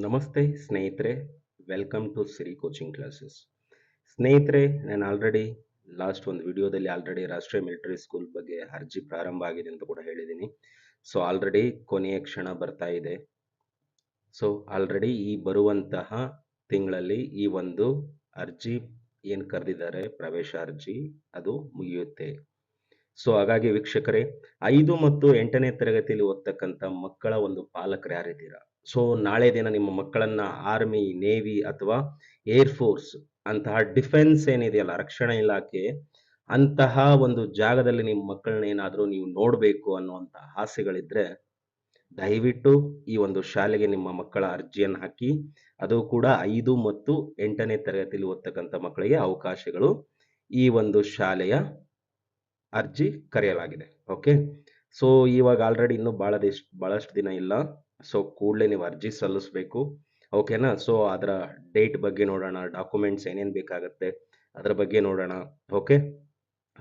ನಮಸ್ತೆ ಸ್ನೇಹಿತರೆ welcome to Siri coaching classes ಸ್ನೇಹಿತರೆ, ನಾನು ಆಲ್ರೆಡಿ ಲಾಸ್ಟ್ ಒಂದು ವಿಡಿಯೋದಲ್ಲಿ ಆಲ್ರೆಡಿ ರಾಷ್ಟ್ರೀಯ ಮಿಲಿಟರಿ ಸ್ಕೂಲ್ ಬಗ್ಗೆ ಅರ್ಜಿ ಪ್ರಾರಂಭ ಆಗಿದೆ ಅಂತ ಕೂಡ ಹೇಳಿದ್ದೀನಿ. ಸೊ ಆಲ್ರೆಡಿ ಕೊನೆಯ ಕ್ಷಣ ಬರ್ತಾ ಇದೆ. ಸೊ ಆಲ್ರೆಡಿ ಈ ಬರುವಂತಹ ತಿಂಗಳಲ್ಲಿ ಈ ಒಂದು ಅರ್ಜಿ ಏನು ಕರೆದಿದ್ದಾರೆ, ಪ್ರವೇಶ ಅರ್ಜಿ, ಅದು ಮುಗಿಯುತ್ತೆ. ಸೊ ಹಾಗಾಗಿ ವೀಕ್ಷಕರೇ, ಐದು ಮತ್ತು ಎಂಟನೇ ತರಗತಿಯಲ್ಲಿ ಓದ್ತಕ್ಕಂಥ ಮಕ್ಕಳ ಒಂದು ಪಾಲಕರು ಯಾರಿದ್ದೀರಾ? ಸೊ ನಾಳೆ ದಿನ ನಿಮ್ಮ ಮಕ್ಕಳನ್ನ ಆರ್ಮಿ ನೇವಿ ಅಥವಾ ಏರ್ ಫೋರ್ಸ್ ಅಂತಹ ಡಿಫೆನ್ಸ್ ಏನಿದೆಯಲ್ಲ, ರಕ್ಷಣಾ ಇಲಾಖೆ ಅಂತಹ ಒಂದು ಜಾಗದಲ್ಲಿ ನಿಮ್ಮ ಮಕ್ಕಳನ್ನ ಏನಾದರೂ ನೀವು ನೋಡಬೇಕು ಅನ್ನುವಂತಹ ಆಸೆಗಳಿದ್ರೆ ದಯವಿಟ್ಟು ಈ ಒಂದು ಶಾಲೆಗೆ ನಿಮ್ಮ ಮಕ್ಕಳ ಅರ್ಜಿಯನ್ನು ಹಾಕಿ. ಅದು ಕೂಡ ಐದು ಮತ್ತು ಎಂಟನೇ ತರಗತಿಯಲ್ಲಿ ಓದ್ತಕ್ಕಂಥ ಮಕ್ಕಳಿಗೆ ಅವಕಾಶಗಳು ಈ ಒಂದು ಶಾಲೆಯ ಅರ್ಜಿ ಕರೆಯಲಾಗಿದೆ. ಓಕೆ ಸೊ ಇವಾಗ ಆಲ್ರೆಡಿ ಇನ್ನೂ ಭಾಳದಿಷ್ಟು ಭಾಳಷ್ಟು ದಿನ ಇಲ್ಲ. ಸೊ ಕೂಡಲೇ ನೀವು ಅರ್ಜಿ ಸಲ್ಲಿಸಬೇಕು. ಓಕೆನಾ ಸೊ ಅದರ ಡೇಟ್ ಬಗ್ಗೆ ನೋಡೋಣ ಡಾಕ್ಯುಮೆಂಟ್ಸ್ ಏನೇನು ಬೇಕಾಗುತ್ತೆ, ಅದರ ಬಗ್ಗೆ ನೋಡೋಣ. ಓಕೆ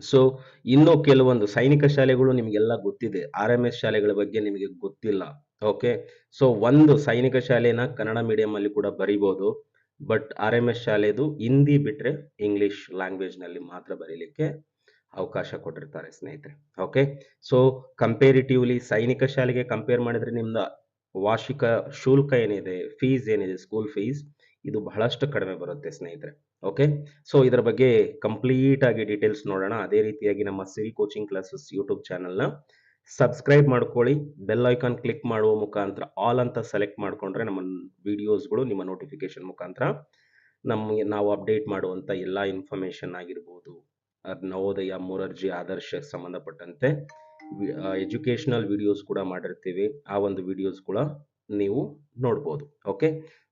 ಸೊ ಇನ್ನೂ ಕೆಲವೊಂದು ಸೈನಿಕ ಶಾಲೆಗಳು ನಿಮಗೆಲ್ಲ ಗೊತ್ತಿದೆ. ಆರ್ ಎಂ ಎಸ್ ಶಾಲೆಗಳ ಬಗ್ಗೆ ನಿಮಗೆ ಗೊತ್ತಿಲ್ಲ. ಓಕೆ ಸೊ ಒಂದು ಸೈನಿಕ ಶಾಲೆನ ಕನ್ನಡ ಮೀಡಿಯಂ ಅಲ್ಲಿ ಕೂಡ ಬರಿಬೋದು. ಬಟ್ ಆರ್ ಎಂ ಎಸ್ ಶಾಲೆದು ಹಿಂದಿ ಬಿಟ್ಟರೆ ಇಂಗ್ಲಿಷ್ ಲ್ಯಾಂಗ್ವೇಜ್ನಲ್ಲಿ ಮಾತ್ರ ಬರೀಲಿಕ್ಕೆ ಅವಕಾಶ ಕೊಟ್ಟಿರ್ತಾರೆ ಸ್ನೇಹಿತರೆ. ಓಕೆ ಸೊ ಕಂಪೇರಿಟಿವ್ಲಿ ಸೈನಿಕ ಶಾಲೆಗೆ ಕಂಪೇರ್ ಮಾಡಿದ್ರೆ ನಿಮ್ದು ವಾರ್ಷಿಕ ಶುಲ್ಕ ಏನಿದೆ ಫೀಸ್ ಏನಿದೆ ಸ್ಕೂಲ್ ಫೀಸ್ ಇದು ಬಹಳಷ್ಟು ಕಡಿಮೆ ಬರುತ್ತೆ ಸ್ನೇಹಿತರೆ ಓಕೆ ಸೊ ಇದರ ಬಗ್ಗೆ ಕಂಪ್ಲೀಟ್ ಆಗಿ ಡೀಟೇಲ್ಸ್ ನೋಡೋಣ. ಅದೇ ರೀತಿಯಾಗಿ ನಮ್ಮ ಸಿರಿ ಕೋಚಿಂಗ್ ಕ್ಲಾಸಸ್ ಯೂಟ್ಯೂಬ್ ಚಾನಲ್ನ ಸಬ್ಸ್ಕ್ರೈಬ್ ಮಾಡ್ಕೊಳ್ಳಿ. ಬೆಲ್ ಐಕಾನ್ ಕ್ಲಿಕ್ ಮಾಡುವ ಮುಖಾಂತರ ಆಲ್ ಅಂತ ಸೆಲೆಕ್ಟ್ ಮಾಡಿಕೊಂಡ್ರೆ ನಮ್ಮ ವಿಡಿಯೋಸ್ಗಳು ನಿಮ್ಮ ನೋಟಿಫಿಕೇಶನ್ ಮುಖಾಂತರ ನಮಗೆ ನಾವು ಅಪ್ಡೇಟ್ ಮಾಡುವಂಥ ಎಲ್ಲ ಇನ್ಫಾರ್ಮೇಷನ್ ಆಗಿರ್ಬೋದು. ನವೋದಯ ಮೂರರ್ಜಿ, ಆದರ್ಶ ಸಂಬಂಧಪಟ್ಟಂತೆ. ಎಜುಕೇಶನಲ್ ವಿಡಿಯೋಸ್ ಕೂಡ ಮಾಡಿರ್ತೀವಿ. ಆ ಒಂದು ವಿಡಿಯೋಸ್ ಕೂಡ ನೀವು ನೋಡ್ಬೋದು. Okay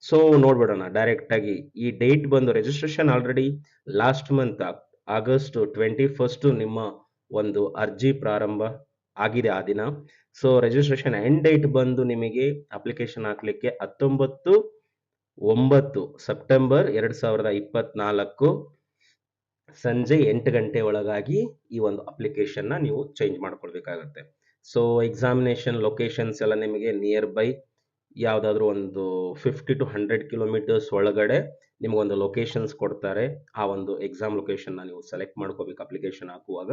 so ನೋಡ್ಬಿಡೋಣ. ಡೈರೆಕ್ಟ್ ಆಗಿ ಈ ಡೇಟ್ ಬಂದು registration already last month August twenty first ನಿಮ್ಮ ಒಂದು ಅರ್ಜಿ ಪ್ರಾರಂಭ ಆಗಿದೆ ಆ ದಿನ. ಸೊ ರಿಜಿಸ್ಟ್ರೇಷನ್ ಎಂಡ್ ಡೇಟ್ ಬಂದು ನಿಮಗೆ ಅಪ್ಲಿಕೇಶನ್ ಹಾಕ್ಲಿಕ್ಕೆ ಹತ್ತೊಂಬತ್ತು ಒಂಬತ್ತು ಸೆಪ್ಟೆಂಬರ್ ಎರಡು ಸಾವಿರದ ಇಪ್ಪತ್ನಾಲ್ಕು. ಸಂಜೆ ಎಂಟು ಗಂಟೆ ಒಳಗಾಗಿ ಈ ಒಂದು ಅಪ್ಲಿಕೇಶನ್ನ ನೀವು ಚೇಂಜ್ ಮಾಡ್ಕೊಳ್ಬೇಕಾಗತ್ತೆ. ಸೊ ಎಕ್ಸಾಮಿನೇಷನ್ ಲೊಕೇಶನ್ಸ್ ಎಲ್ಲ ನಿಮಗೆ ನಿಯರ್ ಬೈ ಯಾವುದಾದ್ರೂ ಒಂದು ಫಿಫ್ಟಿ ಟು ಹಂಡ್ರೆಡ್ ಕಿಲೋಮೀಟರ್ಸ್ ಒಳಗಡೆ ನಿಮಗೊಂದು ಲೊಕೇಶನ್ಸ್ ಕೊಡ್ತಾರೆ. ಆ ಒಂದು ಎಕ್ಸಾಮ್ ಲೊಕೇಶನ್ನ ನೀವು ಸೆಲೆಕ್ಟ್ ಮಾಡ್ಕೋಬೇಕು ಅಪ್ಲಿಕೇಶನ್ ಹಾಕುವಾಗ.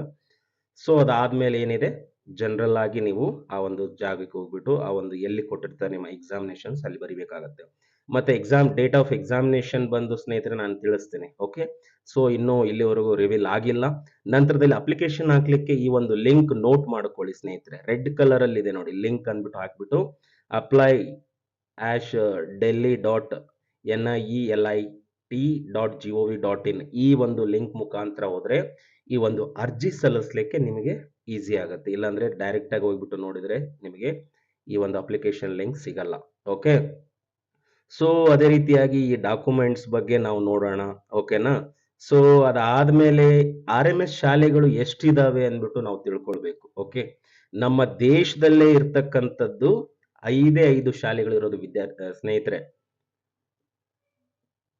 ಸೊ ಅದಾದ್ಮೇಲೆ ಏನಿದೆ? ಜನರಲ್ ಆಗಿ ನೀವು ಆ ಒಂದು ಜಾಗಕ್ಕೆ ಹೋಗ್ಬಿಟ್ಟು ಆ ಒಂದು ಎಲ್ಲಿ ಕೊಟ್ಟಿರ್ತಾರೆ ನಿಮ್ಮ ಎಕ್ಸಾಮಿನೇಷನ್ಸ್ ಅಲ್ಲಿ ಬರಿಬೇಕಾಗತ್ತೆ. ಮತ್ತೆ ಎಕ್ಸಾಮ್ ಡೇಟ್ ಆಫ್ ಎಕ್ಸಾಮಿನೇಷನ್ ಬಂದು ಸ್ನೇಹಿತರೆ ನಾನು ತಿಳಿಸ್ತೇನೆ ಓಕೆ ಸೊ ಇನ್ನೂ ಇಲ್ಲಿವರೆಗೂ ರಿವೀಲ್ ಆಗಿಲ್ಲ. ನಂತರದಲ್ಲಿ ಅಪ್ಲಿಕೇಶನ್ ಹಾಕ್ಲಿಕ್ಕೆ ಈ ಒಂದು ಲಿಂಕ್ ನೋಟ್ ಮಾಡ್ಕೊಳ್ಳಿ ಸ್ನೇಹಿತರೆ. ರೆಡ್ ಕಲರ್ ಅಲ್ಲಿ ಇದೆ ನೋಡಿ ಲಿಂಕ್ ಅಂದ್ಬಿಟ್ಟು ಹಾಕ್ಬಿಟ್ಟು apply ಆಶ್ Delhi dot N I L I T dot G O V dot in ಈ ಒಂದು ಲಿಂಕ್ ಮುಖಾಂತರ ಹೋದ್ರೆ ಈ ಒಂದು ಅರ್ಜಿ ಸಲ್ಲಿಸ್ಲಿಕ್ಕೆ ನಿಮಗೆ ಈಸಿ ಆಗುತ್ತೆ. ಇಲ್ಲಾಂದ್ರೆ ಡೈರೆಕ್ಟ್ ಆಗಿ ಹೋಗ್ಬಿಟ್ಟು ನೋಡಿದ್ರೆ ನಿಮಗೆ ಈ ಒಂದು ಅಪ್ಲಿಕೇಶನ್ ಲಿಂಕ್ ಸಿಗಲ್ಲ ಓಕೆ ಸೊ ಅದೇ ರೀತಿಯಾಗಿ ಈ ಡಾಕ್ಯುಮೆಂಟ್ಸ್ ಬಗ್ಗೆ ನಾವು ನೋಡೋಣ ಓಕೆನಾ ಸೊ ಅದಾದ್ಮೇಲೆ ಆರ್ ಎಂ ಎಸ್ ಶಾಲೆಗಳು ಎಷ್ಟಿದಾವೆ ಅಂದ್ಬಿಟ್ಟು ನಾವು ತಿಳ್ಕೊಳ್ಬೇಕು ಓಕೆ ನಮ್ಮ ದೇಶದಲ್ಲೇ ಇರ್ತಕ್ಕಂಥದ್ದು ಐದೇ ಐದು ಶಾಲೆಗಳು ಇರೋದು ವಿದ್ಯಾರ್ಥಿ ಸ್ನೇಹಿತರೆ.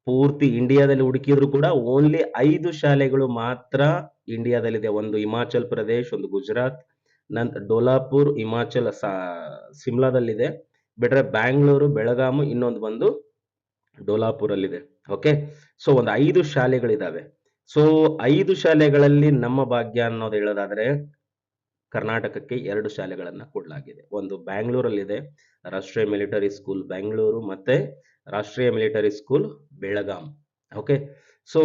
ಪೂರ್ತಿ ಇಂಡಿಯಾದಲ್ಲಿ ಹುಡುಕಿದ್ರು ಕೂಡ ಓನ್ಲಿ ಐದು ಶಾಲೆಗಳು ಮಾತ್ರ ಇಂಡಿಯಾದಲ್ಲಿದೆ ಒಂದು ಹಿಮಾಚಲ್ ಪ್ರದೇಶ್ ಒಂದು ಗುಜರಾತ್ ನಂತರ ಡೋಲಾಪುರ್ ಹಿಮಾಚಲ್ ಸಿಮ್ಲಾದಲ್ಲಿದೆ ಬಿಟ್ರೆ ಬ್ಯಾಂಗ್ಳೂರು, ಬೆಳಗಾಮು ಇನ್ನೊಂದು ಬಂದು ಡೋಲಾಪುರಲ್ಲಿದೆ. ಓಕೆ ಸೊ ಒಂದು ಐದು ಶಾಲೆಗಳಿದಾವೆ. ಸೊ ಐದು ಶಾಲೆಗಳಲ್ಲಿ ನಮ್ಮ ಭಾಗ್ಯ ಅನ್ನೋದು ಹೇಳೋದಾದ್ರೆ ಕರ್ನಾಟಕಕ್ಕೆ ಎರಡು ಶಾಲೆಗಳನ್ನ ಕೊಡಲಾಗಿದೆ. ಒಂದು ಬ್ಯಾಂಗ್ಳೂರಲ್ಲಿದೆ, ರಾಷ್ಟ್ರೀಯ ಮಿಲಿಟರಿ ಸ್ಕೂಲ್ ಬ್ಯಾಂಗ್ಳೂರು ಮತ್ತೆ ರಾಷ್ಟ್ರೀಯ military school Belgaum okay so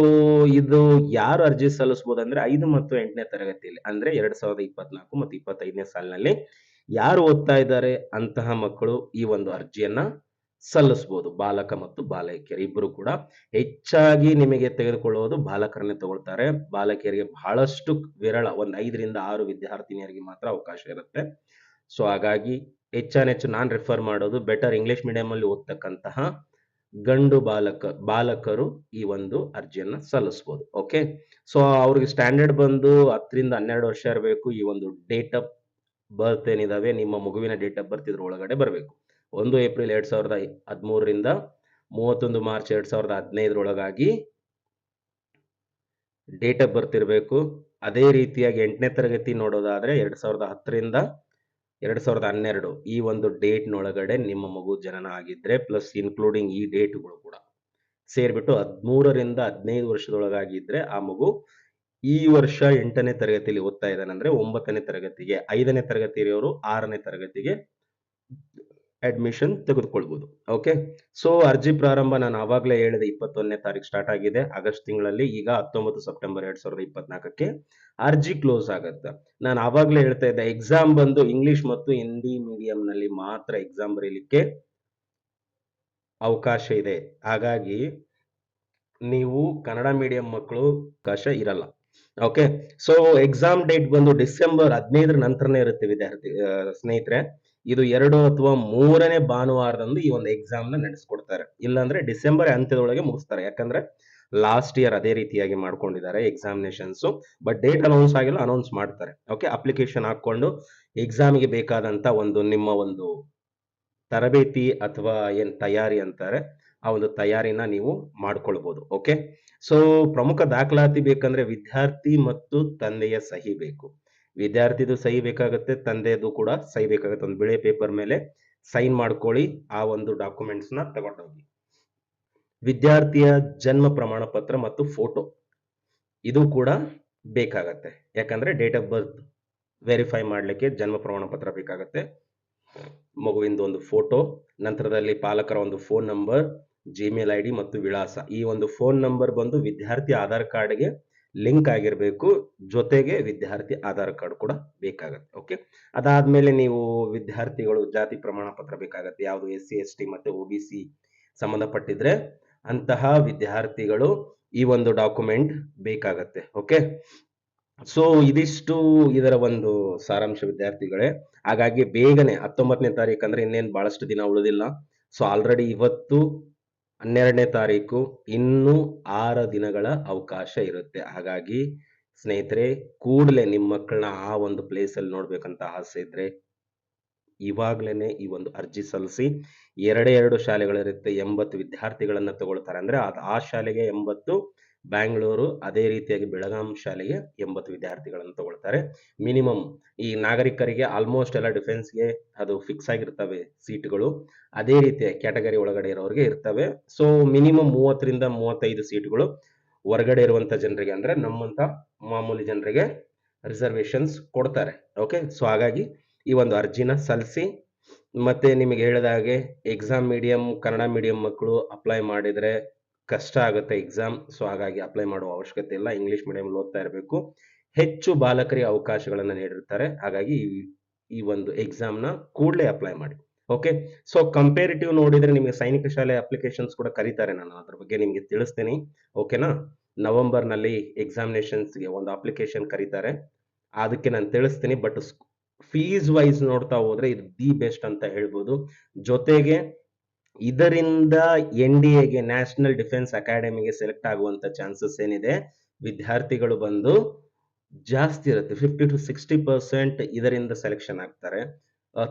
ಇದು ಯಾರು ಅರ್ಜಿ ಸಲ್ಲಿಸಬಹುದು ಅಂದ್ರೆ ಐದು ಮತ್ತು ಎಂಟನೇ ತರಗತಿಯಲ್ಲಿ, ಅಂದ್ರೆ ಎರಡ್ ಸಾವಿರದ ಇಪ್ಪತ್ನಾಲ್ಕು ಮತ್ತು ಇಪ್ಪತ್ತೈದನೇ ಸಾಲಿನಲ್ಲಿ ಯಾರು ಓದ್ತಾ ಇದ್ದಾರೆ ಅಂತಹ ಮಕ್ಕಳು ಈ ಒಂದು ಅರ್ಜಿಯನ್ನ ಸಲ್ಲಿಸಬಹುದು ಬಾಲಕ ಮತ್ತು ಬಾಲಕಿಯರು ಇಬ್ಬರು ಕೂಡ ಹೆಚ್ಚಾಗಿ ನಿಮಗೆ ತೆಗೆದುಕೊಳ್ಳುವುದು ಬಾಲಕರನ್ನೇ ತಗೊಳ್ತಾರೆ. ಬಾಲಕಿಯರಿಗೆ ಬಹಳಷ್ಟು ವಿರಳ ಒಂದು ಐದರಿಂದ ಆರು ವಿದ್ಯಾರ್ಥಿನಿಯರಿಗೆ ಮಾತ್ರ ಅವಕಾಶ ಇರುತ್ತೆ. ಸೊ ಹಾಗಾಗಿ ಹೆಚ್ಚಾನೆಚ್ಚು ನಾನ್ ರೆಫರ್ ಮಾಡೋದು ಬೆಟರ್ ಇಂಗ್ಲಿಷ್ ಮೀಡಿಯಂ ಅಲ್ಲಿ ಓದ್ತಕ್ಕಂತಹ ಗಂಡು ಬಾಲಕ, ಬಾಲಕರು ಈ ಒಂದು ಅರ್ಜಿಯನ್ನ ಸಲ್ಲಿಸಬಹುದು ಓಕೆ ಸೊ ಅವ್ರಿಗೆ ಸ್ಟ್ಯಾಂಡರ್ಡ್ ಬಂದು ಹತ್ತರಿಂದ ಹನ್ನೆರಡು ವರ್ಷ ಇರಬೇಕು ಈ ಒಂದು ಡೇಟ್ ಆಫ್ ಬರ್ತ್ ಏನಿದಾವೆ, ನಿಮ್ಮ ಮಗುವಿನ ಡೇಟ್ ಆಫ್ ಬರ್ತ್ ಇದ್ರ ಒಳಗಡೆ ಬರಬೇಕು. ಒಂದು ಏಪ್ರಿಲ್ ಎರಡ್ ಸಾವಿರದ ಹದಿಮೂರರಿಂದ ಮೂವತ್ತೊಂದು ಮಾರ್ಚ್ ಎರಡ್ ಸಾವಿರದ ಹದಿನೈದರೊಳಗಾಗಿ ಡೇಟ್ ಆಫ್ ಬರ್ತ್ ಇರಬೇಕು. ಅದೇ ರೀತಿಯಾಗಿ ಎಂಟನೇ ತರಗತಿ ನೋಡೋದಾದ್ರೆ ಎರಡ್ ಸಾವಿರದ ಹತ್ತರಿಂದ ಎರಡ್ ಸಾವಿರದ ಹನ್ನೆರಡು ಈ ಒಂದು ಡೇಟ್ನೊಳಗಡೆ ನಿಮ್ಮ ಮಗು ಜನನ ಆಗಿದ್ರೆ ಪ್ಲಸ್ ಇನ್ಕ್ಲೂಡಿಂಗ್ ಈ ಡೇಟ್ಗಳು ಕೂಡ. ಸೇರಿಬಿಟ್ಟು ಹದಿಮೂರರಿಂದ ಹದಿನೈದು ವರ್ಷದೊಳಗಾಗಿದ್ರೆ ಆ ಮಗು ಈ ವರ್ಷ ಎಂಟನೇ ತರಗತಿಯಲ್ಲಿ ಓದ್ತಾ ಇದ್ದಾನಂದ್ರೆ ಒಂಬತ್ತನೇ ತರಗತಿಗೆ, ಐದನೇ ತರಗತಿ ಇರೋರು ಆರನೇ ತರಗತಿಗೆ ಅಡ್ಮಿಷನ್ ತೆಗೆದುಕೊಳ್ಬಹುದು ಓಕೆ ಸೊ ಅರ್ಜಿ ಪ್ರಾರಂಭ ನಾನು ಆವಾಗಲೇ ಹೇಳಿದೆ, ಇಪ್ಪತ್ತೊಂದನೇ ತಾರೀಕು ಸ್ಟಾರ್ಟ್ ಆಗಿದೆ, ಆಗಸ್ಟ್ ತಿಂಗಳಲ್ಲಿ ಈಗ ಹತ್ತೊಂಬತ್ತು ಸೆಪ್ಟೆಂಬರ್ ಎರಡ್ ಸಾವಿರದ ಇಪ್ಪತ್ನಾಲ್ಕಕ್ಕೆ ಅರ್ಜಿ ಕ್ಲೋಸ್ ಆಗುತ್ತೆ. ನಾನು ಆವಾಗಲೇ ಹೇಳ್ತಾ ಇದ್ದೆ ಎಕ್ಸಾಮ್ ಬಂದು ಇಂಗ್ಲಿಷ್ ಮತ್ತು ಹಿಂದಿ ಮೀಡಿಯಂನಲ್ಲಿ ಮಾತ್ರ ಎಕ್ಸಾಮ್ ಬರೀಲಿಕ್ಕೆ ಅವಕಾಶ ಇದೆ. ಹಾಗಾಗಿ, ನೀವು ಕನ್ನಡ ಮೀಡಿಯಂ ಮಕ್ಕಳು ಅವಕಾಶ ಇರಲ್ಲ. ಓಕೆ ಸೊ ಎಕ್ಸಾಮ್ ಡೇಟ್ ಬಂದು ಡಿಸೆಂಬರ್ ಹದಿನೈದರ ನಂತರನೇ ಇರುತ್ತೆ, ವಿದ್ಯಾರ್ಥಿ ಸ್ನೇಹಿತರೆ. ಇದು ಎರಡು ಅಥವಾ ಮೂರನೇ ಭಾನುವಾರದಂದು ಈ ಒಂದು ಎಕ್ಸಾಮ್ನ ನಡೆಸ್ಕೊಡ್ತಾರೆ. ಇಲ್ಲಾಂದ್ರೆ ಡಿಸೆಂಬರ್ ಅಂತ್ಯದೊಳಗೆ ಮುಗಿಸ್ತಾರೆ. ಯಾಕಂದ್ರೆ ಲಾಸ್ಟ್ ಇಯರ್ ಅದೇ ರೀತಿಯಾಗಿ ಮಾಡ್ಕೊಂಡಿದ್ದಾರೆ ಎಕ್ಸಾಮಿನೇಷನ್ಸ್ ಬಟ್ ಡೇಟ್ ಅನೌನ್ಸ್ ಆಗಿಲ್ಲ ಅನೌನ್ಸ್ ಮಾಡ್ತಾರೆ. ಓಕೆ ಅಪ್ಲಿಕೇಶನ್ ಹಾಕೊಂಡು ಎಕ್ಸಾಮಿಗೆ ಬೇಕಾದಂತ ಒಂದು ನಿಮ್ಮ ಒಂದು ತರಬೇತಿ ಅಥವಾ ಏನ್ ತಯಾರಿ ಅಂತಾರೆ. ಆ ಒಂದು ತಯಾರಿನ ನೀವು ಮಾಡ್ಕೊಳ್ಬಹುದು ಓಕೆ ಸೊ ಪ್ರಮುಖ ದಾಖಲಾತಿ ಬೇಕಂದ್ರೆ ವಿದ್ಯಾರ್ಥಿ ಮತ್ತು ತಂದೆಯ ಸಹಿ ಬೇಕು. ವಿದ್ಯಾರ್ಥಿದು ಸಹಿ ಬೇಕಾಗುತ್ತೆ ತಂದೆಯದು ಕೂಡ ಸಹಿ ಬೇಕಾಗುತ್ತೆ. ಒಂದು ಬಿಳೆ ಪೇಪರ್ ಮೇಲೆ ಸೈನ್ ಮಾಡ್ಕೊಳ್ಳಿ, ಆ ಒಂದು ಡಾಕ್ಯುಮೆಂಟ್ಸ್ನ ತಗೊಂಡೋಗಿ. ವಿದ್ಯಾರ್ಥಿಯ ಜನ್ಮ ಪ್ರಮಾಣ ಪತ್ರ ಮತ್ತು ಫೋಟೋ ಇದು ಕೂಡ ಬೇಕಾಗತ್ತೆ. ಯಾಕಂದ್ರೆ ಡೇಟ್ ಆಫ್ ಬರ್ತ್ ವೆರಿಫೈ ಮಾಡ್ಲಿಕ್ಕೆ ಜನ್ಮ ಪ್ರಮಾಣ ಪತ್ರ ಬೇಕಾಗತ್ತೆ. ಮಗುವಿಂದ ಒಂದು ಫೋಟೋ ನಂತರದಲ್ಲಿ ಪಾಲಕರ ಒಂದು phone number Gmail I D ಮತ್ತು ವಿಳಾಸ. ಈ ಒಂದು ಫೋನ್ ನಂಬರ್ ಬಂದು ವಿದ್ಯಾರ್ಥಿ ಆಧಾರ್ ಕಾರ್ಡ್ಗೆ ಲಿಂಕ್ ಆಗಿರಬೇಕು. ಜೊತೆಗೆ ವಿದ್ಯಾರ್ಥಿ ಆಧಾರ್ ಕಾರ್ಡ್ ಕೂಡ ಬೇಕಾಗತ್ತೆ. ಓಕೆ ಅದಾದ್ಮೇಲೆ ನೀವು ವಿದ್ಯಾರ್ಥಿಗಳು ಜಾತಿ ಪ್ರಮಾಣ ಪತ್ರ ಬೇಕಾಗತ್ತೆ. ಯಾವುದು ಎಸ್ ಸಿ ಎಸ್ ಟಿ ಮತ್ತೆ ಒ ಬಿ ಸಿ ಸಂಬಂಧಪಟ್ಟಿದ್ರೆ ಅಂತಹ ವಿದ್ಯಾರ್ಥಿಗಳು ಈ ಒಂದು ಡಾಕ್ಯುಮೆಂಟ್ ಬೇಕಾಗತ್ತೆ. ಓಕೆ ಸೊ ಇದಿಷ್ಟು ಇದರ ಒಂದು ಸಾರಾಂಶ ವಿದ್ಯಾರ್ಥಿಗಳೇ. ಹಾಗಾಗಿ ಬೇಗನೆ ಹತ್ತೊಂಬತ್ತನೇ ತಾರೀಕು ಅಂದ್ರೆ ಇನ್ನೇನು ಬಹಳಷ್ಟು ದಿನ ಉಳಿದಿಲ್ಲ. ಸೊ ಆಲ್ರೆಡಿ ಇವತ್ತು ಹನ್ನೆರಡನೇ ತಾರೀಕು ಇನ್ನೂ ಆರು ದಿನಗಳ ಅವಕಾಶ ಇರುತ್ತೆ. ಹಾಗಾಗಿ ಸ್ನೇಹಿತರೆ, ಕೂಡಲೇ ನಿಮ್ಮ ಮಕ್ಕಳನ್ನ ಆ ಒಂದು ಪ್ಲೇಸಲ್ಲಿ ನೋಡ್ಬೇಕಂತ ಆಸೆ ಇದ್ರೆ ಇವಾಗ್ಲೇನೆ ಈ ಒಂದು ಅರ್ಜಿ ಸಲ್ಲಿಸಿ ಎರಡೇ ಎರಡು ಶಾಲೆಗಳಿರುತ್ತೆ ಎಂಬತ್ತು ವಿದ್ಯಾರ್ಥಿಗಳನ್ನ ತಗೊಳ್ತಾರೆ. ಅಂದ್ರೆ ಅದ್ ಆ ಶಾಲೆಗೆ ಎಂಬತ್ತು ಬ್ಯಾಂಗ್ಳೂರು ಅದೇ ರೀತಿಯಾಗಿ ಬೆಳಗಾಂ ಶಾಲೆಗೆ ಎಂಬತ್ತು ವಿದ್ಯಾರ್ಥಿಗಳನ್ನು ತಗೊಳ್ತಾರೆ. ಮಿನಿಮಮ್ ಈ ನಾಗರಿಕರಿಗೆ ಆಲ್ಮೋಸ್ಟ್ ಎಲ್ಲ ಡಿಫೆನ್ಸ್ಗೆ ಅದು ಫಿಕ್ಸ್ ಆಗಿರ್ತವೆ ಸೀಟ್ಗಳು. ಅದೇ ರೀತಿಯ ಕ್ಯಾಟಗರಿ ಒಳಗಡೆ ಇರೋರಿಗೆ ಇರ್ತವೆ. ಸೊ ಮಿನಿಮಮ್ ಮೂವತ್ತರಿಂದ ಮೂವತ್ತೈದು ಸೀಟ್ಗಳು ಹೊರಗಡೆ ಇರುವಂತ ಜನರಿಗೆ ಅಂದ್ರೆ ನಮ್ಮಂತ ಮಾಮೂಲಿ ಜನರಿಗೆ ರಿಸರ್ವೇಶನ್ಸ್ ಕೊಡ್ತಾರೆ. ಓಕೆ ಸೊ ಹಾಗಾಗಿ ಈ ಒಂದು ಅರ್ಜಿನ ಸಲ್ಲಿಸಿ, ಮತ್ತೆ ನಿಮಗೆ ಹೇಳಿದ ಹಾಗೆ ಎಕ್ಸಾಮ್ ಮೀಡಿಯಂ ಕನ್ನಡ ಮೀಡಿಯಂ ಮಕ್ಕಳು ಅಪ್ಲೈ ಮಾಡಿದ್ರೆ ಕಷ್ಟ ಆಗುತ್ತೆ ಎಕ್ಸಾಮ್ ಸೊ ಹಾಗಾಗಿ ಅಪ್ಲೈ ಮಾಡುವ ಅವಶ್ಯಕತೆ ಇಲ್ಲ. ಇಂಗ್ಲಿಷ್ ಮೀಡಿಯಂ ಓದ್ತಾ ಇರಬೇಕು. ಹೆಚ್ಚು ಬಾಲಕರಿಗೆ ಅವಕಾಶಗಳನ್ನು ನೀಡಿರ್ತಾರೆ. ಹಾಗಾಗಿ ಈ- ಒಂದು ಎಕ್ಸಾಮ್ನ ಕೂಡಲೇ ಅಪ್ಲೈ ಮಾಡಿ. ಓಕೆ ಸೊ ಕಂಪೇರಿಟಿವ್ ನೋಡಿದ್ರೆ ನಿಮಗೆ ಸೈನಿಕ ಶಾಲೆ ಅಪ್ಲಿಕೇಶನ್ಸ್ ಕೂಡ ಕರೀತಾರೆ ನಾನು. ಅದ್ರ ಬಗ್ಗೆ ನಿಮಗೆ ತಿಳಿಸ್ತೀನಿ. ಓಕೆನಾ ನವೆಂಬರ್ನಲ್ಲಿ examinations ಗೆ ಒಂದು ಅಪ್ಲಿಕೇಶನ್ ಕರೀತಾರೆ. ಅದಕ್ಕೆ ನಾನು ತಿಳಿಸ್ತೀನಿ. ಬಟ್ ಫೀಸ್ ವೈಸ್ ನೋಡ್ತಾ ಹೋದ್ರೆ ಇದು ದಿ ಬೆಸ್ಟ್ ಅಂತ ಹೇಳ್ಬೋದು. ಜೊತೆಗೆ ಇದರಿಂದ ಎನ್ ಡಿ ಎಗೆ ನ್ಯಾಷನಲ್ ಡಿಫೆನ್ಸ್ ಅಕಾಡೆಮಿಗೆ ಸೆಲೆಕ್ಟ್ ಆಗುವಂತ ಚಾನ್ಸಸ್ ಏನಿದೆ, ವಿದ್ಯಾರ್ಥಿಗಳು ಬಂದು ಜಾಸ್ತಿ ಇರುತ್ತೆ. ಫಿಫ್ಟಿ ಟು ಸಿಕ್ಸ್ಟಿ ಪರ್ಸೆಂಟ್ ಇದರಿಂದ ಸೆಲೆಕ್ಷನ್ ಆಗ್ತಾರೆ.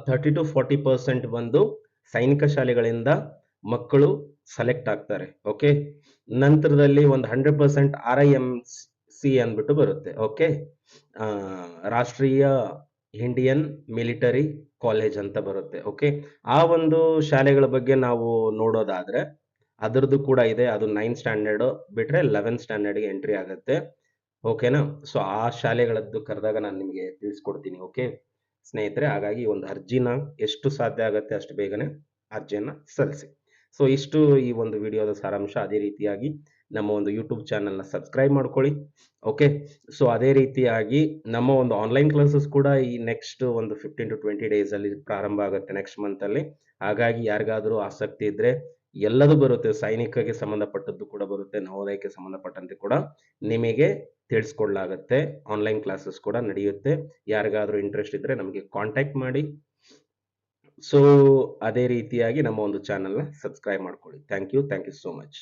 ಥರ್ಟಿ ಟು ಫಾರ್ಟಿ ಪರ್ಸೆಂಟ್ ಬಂದು ಸೈನಿಕ ಶಾಲೆಗಳಿಂದ ಮಕ್ಕಳು ಸೆಲೆಕ್ಟ್ ಆಗ್ತಾರೆ. ಓಕೆ ನಂತರದಲ್ಲಿ ಒಂದು hundred percent R I M C ಅಂದ್ಬಿಟ್ಟು ಬರುತ್ತೆ. ಓಕೆ ರಾಷ್ಟ್ರೀಯ ಇಂಡಿಯನ್ ಮಿಲಿಟರಿ ಕಾಲೇಜ್ ಅಂತ ಬರುತ್ತೆ ಓಕೆ ಆ ಒಂದು ಶಾಲೆಗಳ ಬಗ್ಗೆ ನಾವು ನೋಡೋದಾದ್ರೆ ಅದರದ್ದು ಕೂಡ ಇದೆ, ಅದು ನೈನ್ ಸ್ಟ್ಯಾಂಡರ್ಡ್ ಬಿಟ್ರೆ ಲೆವೆನ್ ಸ್ಟ್ಯಾಂಡರ್ಡ್ಗೆ ಎಂಟ್ರಿ ಆಗುತ್ತೆ ಓಕೆನಾ ಸೊ ಆ ಶಾಲೆಗಳದ್ದು ಕರೆದಾಗ ನಾನು ನಿಮಗೆ ತಿಳಿಸ್ಕೊಡ್ತೀನಿ ಓಕೆ ಸ್ನೇಹಿತರೆ, ಹಾಗಾಗಿ ಒಂದು ಅರ್ಜಿನ ಎಷ್ಟು ಸಾಧ್ಯ ಆಗುತ್ತೆ ಅಷ್ಟು ಬೇಗನೆ ಅರ್ಜಿಯನ್ನ ಸಲ್ಲಿಸಿ. ಸೊ ಇಷ್ಟು ಈ ಒಂದು ವಿಡಿಯೋದ ಸಾರಾಂಶ. ಅದೇ ರೀತಿಯಾಗಿ ನಮ್ಮ ಒಂದು ಯೂಟ್ಯೂಬ್ ಚಾನಲ್ನ ಸಬ್ಸ್ಕ್ರೈಬ್ ಮಾಡ್ಕೊಳ್ಳಿ. ಓಕೆ ಸೊ ಅದೇ ರೀತಿಯಾಗಿ ನಮ್ಮ ಒಂದು ಆನ್ಲೈನ್ ಕ್ಲಾಸಸ್ ಕೂಡ ಈ ನೆಕ್ಸ್ಟ್ ಒಂದು ಫಿಫ್ಟೀನ್ ಟು ಟ್ವೆಂಟಿ ಡೇಸ್ ಅಲ್ಲಿ ಪ್ರಾರಂಭ ಆಗುತ್ತೆ ನೆಕ್ಸ್ಟ್ ಮಂತ್ ಅಲ್ಲಿ. ಹಾಗಾಗಿ ಯಾರಿಗಾದರೂ ಆಸಕ್ತಿ ಇದ್ರೆ ಎಲ್ಲದೂ ಬರುತ್ತೆ. ಸೈನಿಕಗೆ ಸಂಬಂಧಪಟ್ಟದ್ದು ಕೂಡ ಬರುತ್ತೆ, ನವೋದಯಕ್ಕೆ ಸಂಬಂಧಪಟ್ಟಂತೆ ಕೂಡ ನಿಮಗೆ ತಿಳಿಸ್ಕೊಡ್ಲಾಗತ್ತೆ ಆನ್ಲೈನ್ ಕ್ಲಾಸಸ್ ಕೂಡ ನಡೆಯುತ್ತೆ. ಯಾರಿಗಾದ್ರೂ ಇಂಟ್ರೆಸ್ಟ್ ಇದ್ರೆ ನಮಗೆ ಕಾಂಟ್ಯಾಕ್ಟ್ ಮಾಡಿ. ಸೊ ಅದೇ ರೀತಿಯಾಗಿ ನಮ್ಮ ಒಂದು ಚಾನಲ್ನ ಸಬ್ಸ್ಕ್ರೈಬ್ ಮಾಡ್ಕೊಳ್ಳಿ. Thank you thank you so much